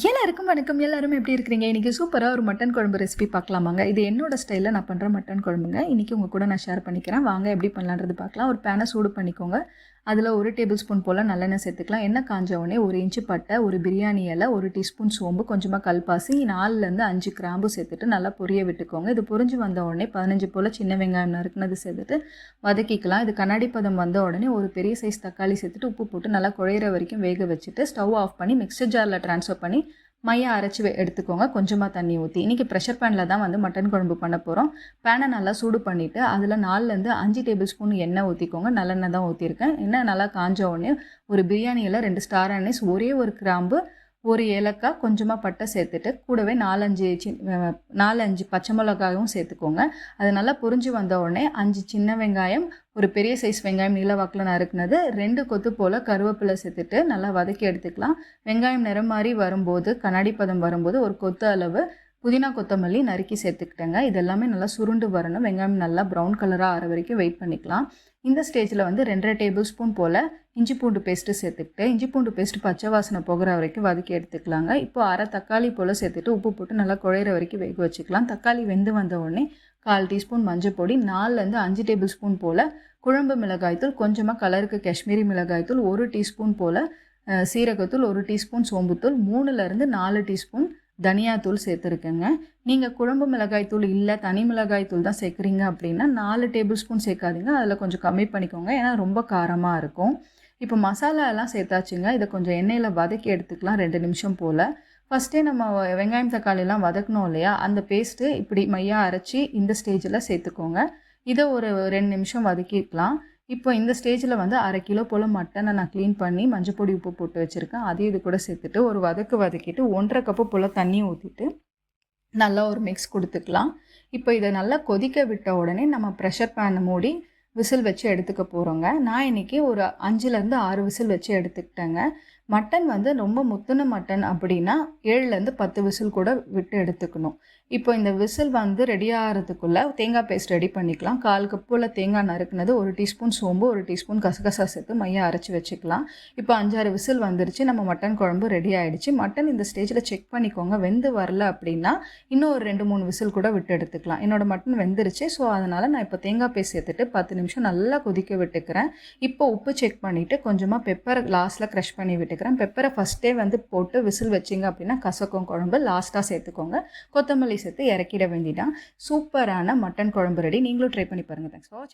எல்லாருக்கும் வணக்கம். எல்லாரும் எப்படி இருக்கிறீங்க? இன்றைக்கி சூப்பராக ஒரு மட்டன் குழம்பு ரெசிபி பார்க்கலாமாங்க. இது என்னோட ஸ்டைலில் நான் பண்ணுற மட்டன் குழம்புங்க. இன்றைக்கி உங்கள் கூட நான் ஷேர் பண்ணிக்கிறேன். வாங்க எப்படி பண்ணலான்றது பார்க்கலாம். ஒரு பேனை சூடு பண்ணிக்கோங்க. அதில் ஒரு டேபிள் ஸ்பூன் போல் நல்லெண்ணெய் சேர்த்துக்கலாம். எண்ணெய் காஞ்ச உடனே ஒரு இன்ச்சு பட்டை ஒரு பிரியாணி இலை ஒரு டீஸ்பூன் சோம்பு கொஞ்சமாக கல்பாசி நாலுலேருந்து அஞ்சு கிராம்பு சேர்த்துட்டு நல்லா பொரிய விட்டுக்கோங்க. இது பொரிஞ்சு வந்த உடனே பதினஞ்சு போல் சின்ன வெங்காயம் நறுக்குனது சேர்த்துட்டு வதக்கிக்கலாம். இது கண்ணாடி பதம் வந்த உடனே ஒரு பெரிய சைஸ் தக்காளி சேர்த்துட்டு உப்பு போட்டு நல்லா குழையிற வரைக்கும் வேக வச்சுட்டு ஸ்டவ் ஆஃப் பண்ணி மிக்சர் ஜாரில் ட்ரான்ஸ்ஃபர் பண்ணி மையை அரைச்சி எடுத்துக்கோங்க. கொஞ்சமாக தண்ணி ஊற்றி இன்றைக்கி ப்ரெஷர் பேனில் தான் வந்து மட்டன் குழம்பு பண்ண போகிறோம் பேனை நல்லா சூடு பண்ணிவிட்டு அதில் நாலுலேருந்து அஞ்சு டேபிள் ஸ்பூன் எண்ணெய் ஊற்றிக்கோங்க நல்லெண்ணெய் தான் ஊற்றிருக்கேன் எண்ணெய் நல்லா காஞ்ச உடனே ஒரு பிரியாணியில் ரெண்டு ஸ்டார் அனீஸ் ஒரே ஒரு கிராம்பு ஒரு ஏலக்காய் கொஞ்சமாக பட்டை சேர்த்துட்டு கூடவே நாலஞ்சு சி நாலஞ்சு பச்சை மிளகாயும் சேர்த்துக்கோங்க. அது நல்லா புரிஞ்சு வந்த உடனே அஞ்சு சின்ன வெங்காயம் ஒரு பெரிய சைஸ் வெங்காயம் நீல வாக்கில் நறுக்குனது ரெண்டு கொத்து போல் கருவேப்பிலை சேர்த்துட்டு நல்லா வதக்கி எடுத்துக்கலாம். வெங்காயம் நிறம் மாதிரி வரும்போது கண்ணாடி பதம் வரும்போது ஒரு கொத்து அளவு புதினா கொத்தமல்லி நறுக்கி சேர்த்துக்கிட்டேங்க. இதெல்லாமே நல்லா சுருண்டு வரணும். வெங்காயம் நல்லா ப்ரௌன் கலராக ஆற வரைக்கும் வெயிட் பண்ணிக்கலாம். இந்த ஸ்டேஜில் வந்து ரெண்டரை டேபிள் ஸ்பூன் போல் இஞ்சி பூண்டு பேஸ்ட்டு சேர்த்துக்கிட்டு இஞ்சி பூண்டு பேஸ்ட்டு பச்சை வாசனை போகிற வரைக்கும் வதக்கி எடுத்துக்கலாங்க. இப்போ அரை தக்காளி போல் சேர்த்துட்டு உப்பு போட்டு நல்லா குழையிற வரைக்கும் வேக வச்சுக்கலாம். தக்காளி வெந்து வந்த உடனே கால் டீஸ்பூன் மஞ்சள் பொடி நாலுலேருந்து அஞ்சு டேபிள் ஸ்பூன் போல் குழம்பு மிளகாய்த்தூள் கொஞ்சமாக கலருக்கு காஷ்மீரி மிளகாய்த்தூள் ஒரு டீஸ்பூன் போல் சீரகத்தூள் ஒரு டீஸ்பூன் சோம்புத்தூள் மூணுலேருந்து நாலு டீஸ்பூன் தனியாத்தூள் சேர்த்துருக்கேங்க. நீங்கள் குழம்பு மிளகாய் தூள் இல்லை தனி மிளகாய் தூள் தான் சேர்க்குறீங்க அப்படின்னா நாலு டேபிள் ஸ்பூன் சேர்க்காதீங்க. அதில் கொஞ்சம் கம்மி பண்ணிக்கோங்க. ஏன்னா ரொம்ப காரமாக இருக்கும். இப்போ மசாலா எல்லாம் சேர்த்தாச்சுங்க. இதை கொஞ்சம் எண்ணெயில் வதக்கி எடுத்துக்கலாம் ரெண்டு நிமிஷம் போல். ஃபஸ்ட்டே நம்ம வெங்காயம் தக்காளிலாம் வதக்கணும் இல்லையா? அந்த பேஸ்ட்டு இப்படி மையாக அரைச்சி இந்த ஸ்டேஜில் சேர்த்துக்கோங்க. இதை ஒரு ரெண்டு நிமிஷம் வதக்கிக்கலாம். இப்போ இந்த ஸ்டேஜில் வந்து அரை கிலோ போல் மட்டனை நான் க்ளீன் பண்ணி மஞ்சள் பொடி உப்பு போட்டு வச்சுருக்கேன். அதையும் இது கூட சேர்த்துட்டு ஒரு வதக்கு வதக்கிட்டு ஒன்றரை கப்பு போல் தண்ணி ஊற்றிட்டு நல்லா ஒரு மிக்ஸ் கொடுத்துக்கலாம். இப்போ இதை நல்லா கொதிக்க விட்ட உடனே நம்ம ப்ரெஷர் பேனை மூடி விசில் வச்சு எடுத்துக்க போகிறோங்க நான் இன்றைக்கி ஒரு அஞ்சுலேருந்து ஆறு விசில் வச்சு எடுத்துக்கிட்டேங்க. மட்டன் வந்து ரொம்ப முத்துன மட்டன் அப்படின்னா ஏழுலேருந்து பத்து விசில் கூட விட்டு எடுத்துக்கணும். இப்போ இந்த விசில் வந்து ரெடி ஆகிறதுக்குள்ளே தேங்காய் பேஸ்ட் ரெடி பண்ணிக்கலாம். கால் கப்பில் தேங்காய் நறுக்குனது ஒரு டீஸ்பூன் சோம்பு ஒரு டீஸ்பூன் கசகசா சேர்த்து மையம் அரைச்சி வச்சுக்கலாம். இப்போ அஞ்சாறு விசில் வந்துருச்சு. நம்ம மட்டன் குழம்பு ரெடி ஆகிடுச்சு மட்டன் இந்த ஸ்டேஜில் செக் பண்ணிக்கோங்க. வெந்து வரல அப்படின்னா இன்னும் ஒரு ரெண்டு மூணு விசில் கூட விட்டு எடுத்துக்கலாம். என்னோடய மட்டன் வெந்துருச்சு. ஸோ அதனால் நான் இப்போ தேங்காய் பேஸ்ட் சேர்த்துட்டு பத்து நிமிஷம் நல்லா கொதிக்க விட்டுக்கிறேன். இப்போ உப்பு செக் பண்ணிவிட்டு கொஞ்சமாக பெப்பர் லாஸ்ட்டில் க்ரஷ் பண்ணி விட்டுக்கிறேன். பெப்பரை ஃபஸ்ட்டே வந்து போட்டு விசில் வச்சிங்க அப்படின்னா கசக்கும் குழம்பு லாஸ்ட்டாக சேர்த்துக்கோங்க. கொத்தமல்லி சேர்த்து இறக்கிட வேண்டிதான் சூப்பரான மட்டன் குழம்பு ரெடி நீங்களும் ட்ரை பண்ணி பாருங்கள் தேங்க்ஸ் ஃபார்